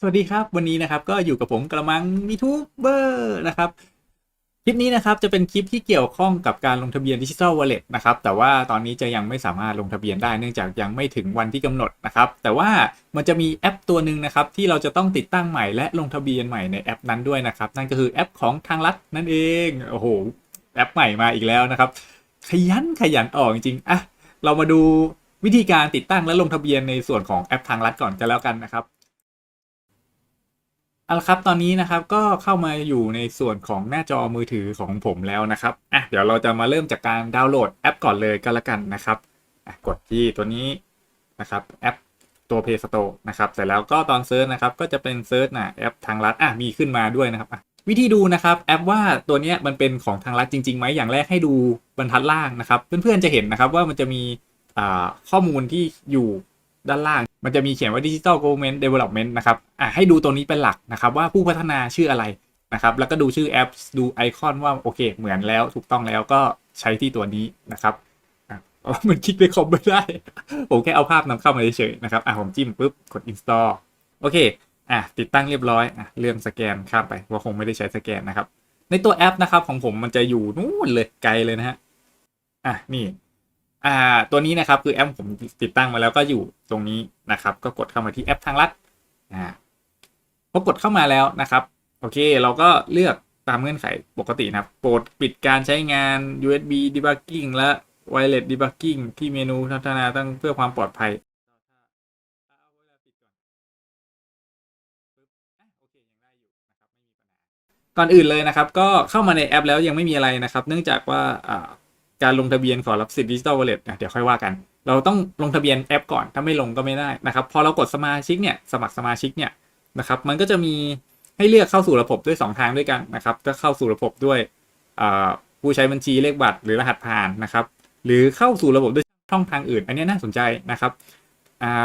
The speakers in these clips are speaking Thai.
สวัสดีครับ วันนี้นะครับก็อยู่กับผมกระมังมีทูบเบอร์นะครับคลิปนี้นะครับจะเป็นคลิปที่เกี่ยวข้องกับการลงทะเบียนดิจิทัลวอลเล็ตนะครับแต่ว่าตอนนี้จะยังไม่สามารถลงทะเบียนได้เนื่องจากยังไม่ถึงวันที่กำหนดนะครับแต่ว่ามันจะมีแอปตัวหนึ่งนะครับที่เราจะต้องติดตั้งใหม่และลงทะเบียนใหม่ในแอปนั้นด้วยนะครับนั่นก็คือแอปของทางรัฐนั่นเองโอ้โหแอปใหม่มาอีกแล้วนะครับขยันขยันออกจริงๆอะเรามาดูวิธีการติดตั้งและลงทะเบียนในส่วนของแอปทางรัฐก่อนกันแล้วกันนะครับ เอาละครับตอนนี้นะครับก็เข้ามาอยู่ในส่วนของหน้าจอมือถือของผมแล้วนะครับอะเดี๋ยวเราจะมาเริ่มจากการดาวน์โหลดแอปก่อนเลยก็แล้วกันนะครับอะกดที่ตัวนี้นะครับแอปตัว Play Store นะครับเสร็จแล้วก็ตอนเซิร์ชนะครับก็จะเป็นเซิร์ชนะแอปทางรัฐอะมีขึ้นมาด้วยนะครับอะวิธีดูนะครับแอปว่าตัวนี้มันเป็นของทางรัฐจริงๆไหมอย่างแรกให้ดูบรรทัดล่างนะครับ เพื่อนๆจะเห็นนะครับว่ามันจะมีข้อมูลที่อยู่ด้านล่าง มันจะมีเขียนว่า Digital Government Development นะครับอะให้ดูตรงนี้เป็นหลักนะครับ ว่าผู้พัฒนาชื่ออะไรนะครับ แล้วก็ดูชื่อแอปดูไอคอนว่าโอเค เหมือนแล้วถูกต้องแล้วก็ใช้ที่ตัวนี้นะครับอะมันคลิกไปคอมไม่ได้ ผมแค่เอาภาพนำเข้ามาเฉยๆนะครับอะผมจิ้มปุ๊บกด install โอเคอะติดตั้งเรียบร้อยอะเรื่องสแกนข้ามไปว่าคงไม่ได้ใช้สแกนนะครับ ในตัวแอปนะครับของผมมันจะอยู่นู่นเลยไกลเลยนะฮะอะนี่ อ่าตัวนี้นะครับคือแอปผมติดตั้งมาแล้วก็อยู่ตรงนี้นะครับ ก็กดเข้ามาที่แอปทางลัดอ่าพอกดเข้ามาแล้วนะครับ โอเค เราก็เลือกตามเงื่อนไขปกตินะครับโปรดปิดการใช้งาน USB debugging และ wireless debugging ที่เมนูพัฒนาตั้งเพื่อความปลอดภัยก่อนอื่นเลยนะครับ ก็เข้ามาในแอปแล้วยังไม่มีอะไรนะครับ เนื่องจากว่าอ่า การลงทะเบียนขอรับสิทธิ์ดิจิ t a ลวอลเล็ตเดี๋ยวค่อยว่ากัน เราต้องลงทะเบียนแอปก่อนถ้าไม่ลงก็ไม่ได้นะครับ พอเรากดสมาชิกเนี่ยสมัครสมาชิกเนี่ยนะครับมันก็จะมีให้เลือกเข้าสู่ระบบด้วย 2 ทางด้วยกันนะครับก็เข้าสู่ระบบด้วยผู้ใช้บัญชีเลขบัตรหรือรหัสผ่านนะครับ หรือเข้าสู่ระบบด้วยช่องทางอื่น อันนี้น่าสนใจนะครับ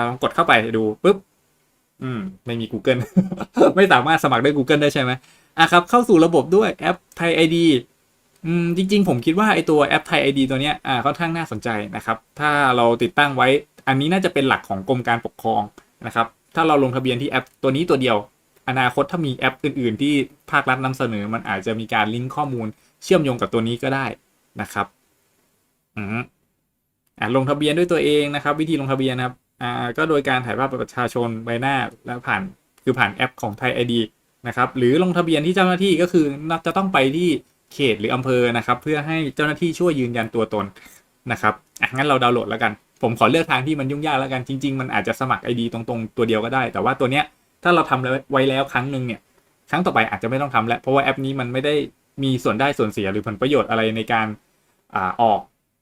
ลองกดเข้าไปดูปุ๊บอืมไม่มี Google ไม่สามารถสมัครด้วย Google ได้ใช่ไหมอะครับ เข้าสู่ระบบด้วยแอปไทยไอดี อืมจริง ๆ ผมคิดว่าไอตัวแอปไทยไอดีตัวเนี้ยอ่าค่อนข้างน่าสนใจนะครับ ถ้าเราติดตั้งไว้อันนี้น่าจะเป็นหลักของกรมการปกครองนะครับ ถ้าเราลงทะเบียนที่แอปตัวนี้ตัวเดียว อนาคตถ้ามีแอปอื่น ๆ ที่ภาครัฐนำเสนอ มันอาจจะมีการลิงก์ข้อมูลเชื่อมโยงกับตัวนี้ก็ได้นะครับอืมอ่าลงทะเบียนด้วยตัวเองนะครับ วิธีลงทะเบียนนะครับอ่าก็โดยการถ่ายภาพประชาชนใบหน้าแล้วผ่านคือผ่านแอปของไทยไอดีนะครับหรือลงทะเบียนที่เจ้าหน้าที่ก็คือจะต้องไปที่ เขตหรืออำเภอนะครับ เพื่อให้เจ้าหน้าที่ช่วยยืนยันตัวตนนะครับอะงั้นเราดาวน์โหลดแล้วกัน ผมขอเลือกทางที่มันยุ่งยากแล้วกันจริง ๆ มันอาจจะสมัคร ID ตรงๆ ตัวเดียวก็ได้ แต่ว่าตัวเนี้ยถ้าเราทำไว้แล้วครั้งหนึ่งเนี่ยครั้งต่อไปอาจจะไม่ต้องทำแล้วเพราะว่าแอปนี้มันไม่ได้มีส่วนได้ส่วนเสียหรือผลประโยชน์อะไรในการอ่าออก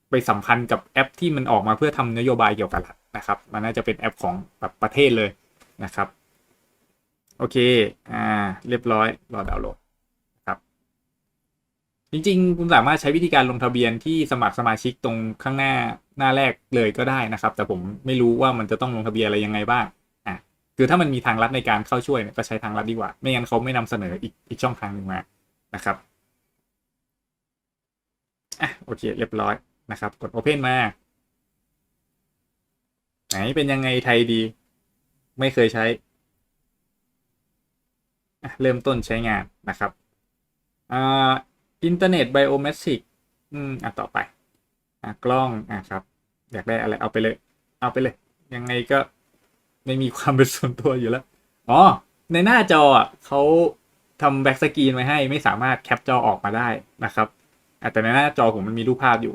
ไปสัมพันธ์กับแอปที่มันออกมาเพื่อทำนโยบายเกี่ยวกับรัฐนะครับ มันน่าจะเป็นแอปของแบบประเทศเลยนะครับ โอเค อ่า เรียบร้อย รอดาวน์โหลด จริงๆ คุณสามารถใช้วิธีการลงทะเบียนที่สมัครสมาชิกตรงข้างหน้าหน้าแรกเลยก็ได้นะครับ แต่ผมไม่รู้ว่ามันจะต้องลงทะเบียนอะไรยังไงบ้างอะคือถ้ามันมีทางลัดในการเข้าช่วยก็ใช้ทางลัดดีกว่า ไม่งั้นเขาไม่นำเสนออีกอีกช่องทางหนึ่งมานะครับอะโอเค เรียบร้อยนะครับ กด Open มา ไหนเป็นยังไงไทยดี ไม่เคยใช้เริ่มต้นใช้งานนะครับอ่า อินเทอร์เน็ตไบโอเมตริกอืมอะต่อไป อะกล้องอะครับ อยากได้อะไรเอาไปเลย เอาไปเลย ยังไงก็ไม่มีความเป็นส่วนตัวอยู่แล้วอ๋อในหน้าจออะเขาทำแบ็กสกรีนไว้ให้ ไม่สามารถแคปจอออกมาได้นะครับแต่ในหน้าจอผมมันมีรูปภาพอยู่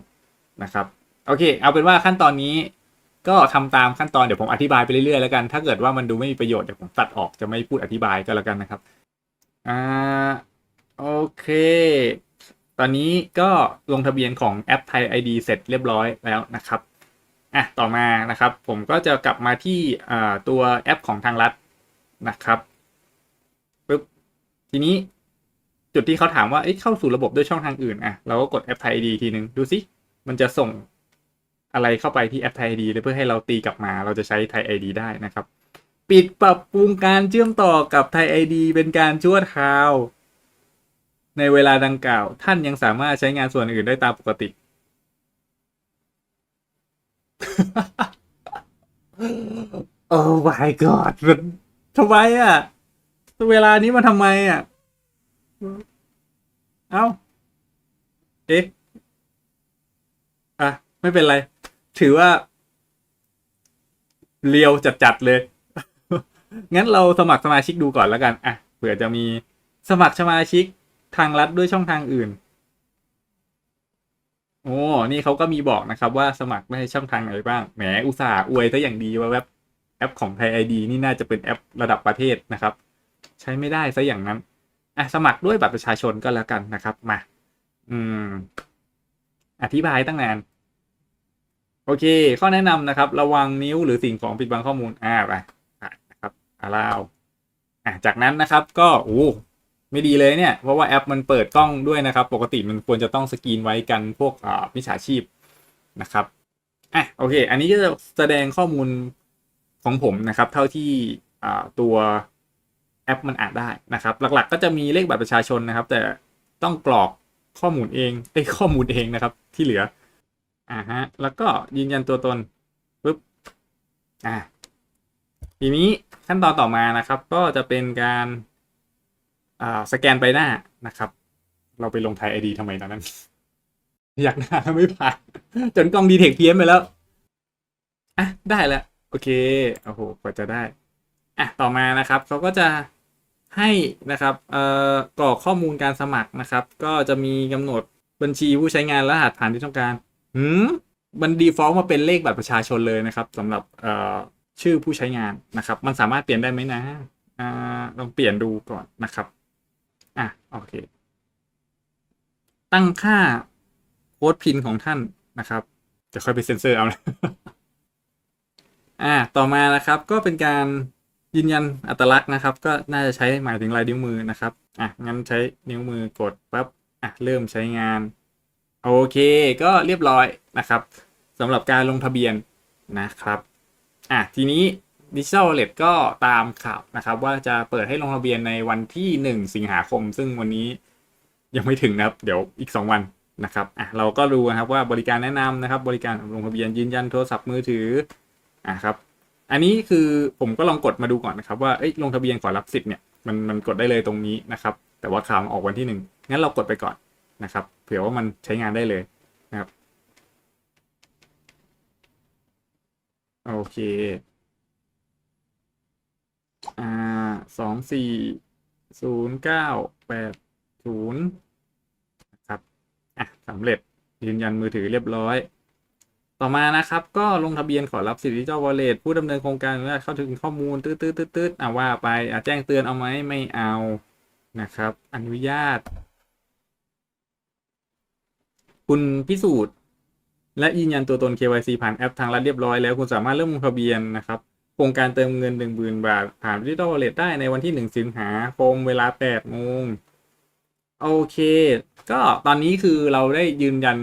นะครับ โอเค เอาเป็นว่าขั้นตอนนี้ก็ทำตามขั้นตอนเดี๋ยวผมอธิบายไปเรื่อยๆแล้วกัน ถ้าเกิดว่ามันดูไม่มีประโยชน์เดี๋ยวผมตัดออกจะไม่พูดอธิบายก็แล้วกันนะครับ อ่า โอเค ตอนนี้ก็ลงทะเบียนของแอปไทย ID เสร็จเรียบร้อยแล้วนะครับอะต่อมานะครับ ผมก็จะกลับมาที่ตัวแอปของทางรัฐนะครับปึ๊บทีนี้จุดที่เขาถามว่าเอ้เข้าสู่ระบบด้วยช่องทางอื่นอะเราก็กดแอปไทย ID ทีนึง ดูสิมันจะส่งอะไรเข้าไปที่แอปไทย ID เพื่อให้เราตีกลับมา เราจะใช้ไทย ID ได้นะครับ ปิดปรับปรุงการเชื่อมต่อกับไทย ID เป็นการชั่วคราว ในเวลาดังกล่าว ท่านยังสามารถใช้งานส่วนอื่นได้ตามปกติ โอ้ my god มันทำไมอะ เวลานี้มาทำไมอะ เอ้า เอ๊ะ อะ ไม่เป็นไร ถือว่า เรียวจัดๆเลย งั้นเราสมัครสมาชิกดูก่อนแล้วกัน อะ เผื่อจะมีสมัครสมาชิก ทางลัดด้วยช่องทางอื่น โอ้ นี่เขาก็มีบอกนะครับ ว่าสมัครได้ช่องทางไหนบ้าง แหม อุตส่าห์อวยซะอย่างดีว่าแว็บแอปของไทยไอดีนี่น่าจะเป็นแอประดับประเทศนะครับ ใช้ไม่ได้ซะอย่างนั้นอะสมัครด้วยบัตรประชาชนก็แล้วกันนะครับ มา อืม อธิบายตั้งนาน โอเค ข้อแนะนำนะครับ ระวังนิ้วหรือสิ่งของปิดบังข้อมูล อ่าไปนะครับอาลาวอะจากนั้นนะครับ ก็โอ้ ไม่ดีเลยเนี่ย เพราะว่าแอปมันเปิดกล้องด้วยนะครับ ปกติมันควรจะต้องสกรีนไว้กันพวกอ่ามิจฉาชีพนะครับอะโอเค อันนี้ก็จะแสดงข้อมูลของผมนะครับ เท่าที่อ่าตัวแอปมันอ่านได้นะครับ หลักๆ ก็จะมีเลขบัตรประชาชนนะครับ แต่ต้องกรอกข้อมูลเองเอ้ข้อมูลเองนะครับ ที่เหลืออ่าฮะแล้วก็ยืนยันตัวตนปุ๊บอ่าทีนี้ขั้นตอนต่อมานะครับ ก็จะเป็นการ สแกนใบหน้านะครับ เราไปลงไทยไอดีทำไมตอนนั้น อยากหน้าไม่ผ่านจนกล้องดีเทคเพี้ยนไปแล้วอะได้แล้วโอเคโอ้โหกว่าจะได้อะต่อมานะครับเขาก็จะให้นะครับเอ่อกรอกข้อมูลการสมัครนะครับ ก็จะมีกำหนดบัญชีผู้ใช้งานรหัสผ่านที่ต้องการหืมมันดีฟอลต์มาเป็นเลขบัตรประชาชนเลยนะครับสำหรับเอ่อชื่อผู้ใช้งานนะครับ มันสามารถเปลี่ยนได้ไหมนะอ่าลองเปลี่ยนดูก่อนนะครับ โอเค ตั้งค่าโค้ดพินของท่านนะครับจะค่อยไปเซ็นเซอร์เอานะอ่า ต่อมานะครับก็เป็นการยืนยันอัตลักษณ์นะครับ ก็น่าจะใช้หมายถึงลายนิ้วมือนะครับ อะงั้นใช้นิ้วมือกดปั๊บอะเริ่มใช้งาน โอเค ก็เรียบร้อยนะครับสำหรับการลงทะเบียนนะครับ อะทีนี้ Digital Wallet ก็ตามข่าวนะครับ ว่าจะเปิดให้ลงทะเบียนในวันที่ 1 สิงหาคม ซึ่งวันนี้ยังไม่ถึงนะครับ เดี๋ยวอีก 2 วันนะครับอะเราก็ดูนะครับว่าบริการแนะนำนะครับ บริการลงทะเบียนยืนยันโทรศัพท์มือถืออะครับ อันนี้คือผมก็ลองกดมาดูก่อนนะครับว่าเอ้ยลงทะเบียนขอรับสิทธิ์เนี่ยมันมันกดได้เลยตรงนี้นะครับ แต่ว่าข่าวมันออกวันที่หนึ่งงั้นเรากดไปก่อนนะครับ เผื่อว่ามันใช้งานได้เลยนะครับ โอเค อ่า สองสี่ศูนย์เก้าแปดศูนย์นะครับอะสำเร็จยืนยันมือถือเรียบร้อย ต่อมานะครับ ก็ลงทะเบียนขอรับสิทธิดิจิทัลวอลเล็ตผู้ดำเนินโครงการและเข้าถึงข้อมูลตืดตืดตืดตืดอะว่าไปอะแจ้งเตือนเอาไหมไม่เอานะครับ อนุญาต คุณพิสูจน์และยืนยันตัวตน KYC ผ่านแอปทางรัฐเรียบร้อยแล้ว คุณสามารถเริ่มลงทะเบียนนะครับ โครงการเติมเงิน 1 0,000 บาท ผ่านดิจิทัลวอลเล็ตได้ในวันที่ 1 สิงหาคมเวลา8โมงโอเค ก็ตอนนี้คือเราได้ยืนยัน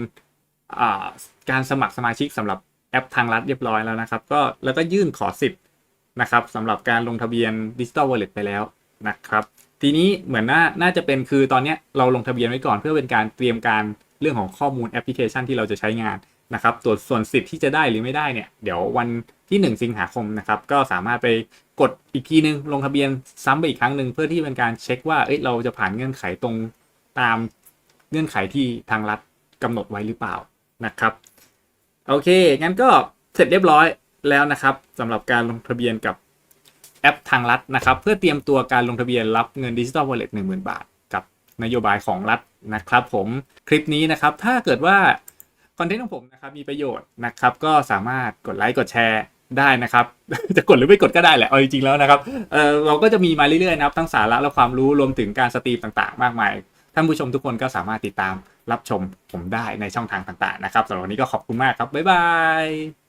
การสมัครสมาชิกสำหรับแอปทางรัฐเรียบร้อยแล้วนะครับ ก็แล้วก็ยื่นขอสิทธิ์นะครับสำหรับการลงทะเบียนดิจิทัลวอลเล็ตไปแล้วนะครับ ทีนี้เหมือนน่าน่าจะเป็นคือตอนนี้เราลงทะเบียนไว้ก่อนเพื่อเป็นการเตรียมการเรื่องของข้อมูลแอปพลิเคชันที่เราจะใช้งาน นะครับตัวส่วนสิทธิ์ที่จะได้หรือไม่ได้เนี่ยเดี๋ยววันที่ 1 สิงหาคมนะครับก็สามารถไปกดอีกทีนึงลงทะเบียนซ้ำไปอีกครั้งหนึ่งเพื่อที่เป็นการเช็คว่าเอ้ยเราจะผ่านเงื่อนไขตรงตามเงื่อนไขที่ทางรัฐกำหนดไว้หรือเปล่านะครับโอเคงั้นก็เสร็จเรียบร้อยแล้วนะครับสำหรับการลงทะเบียนกับแอปทางรัฐนะครับ เพื่อเตรียมตัวการลงทะเบียนรับเงินดิจิ t a ลวอลเล็ตหนึ่งหมื่นบาท กับนโยบายของรัฐนะครับ ผมคลิปนี้นะครับถ้าเกิดว่า คอนเทนต์ของผมนะครับมีประโยชน์นะครับ ก็สามารถกดไลค์กดแชร์ได้นะครับ จะกดหรือไม่กดก็ได้แหละเอาจริงๆแล้วนะครับเออเราก็จะมีมาเรื่อยๆนะครับ ทั้งสาระและความรู้รวมถึงการสตรีมต่างๆ มากมาย ท่านผู้ชมทุกคนก็สามารถติดตามรับชมผมได้ในช่องทางต่างๆนะครับสำหรับวันนี้ก็ขอบคุณมากครับบ๊ายบาย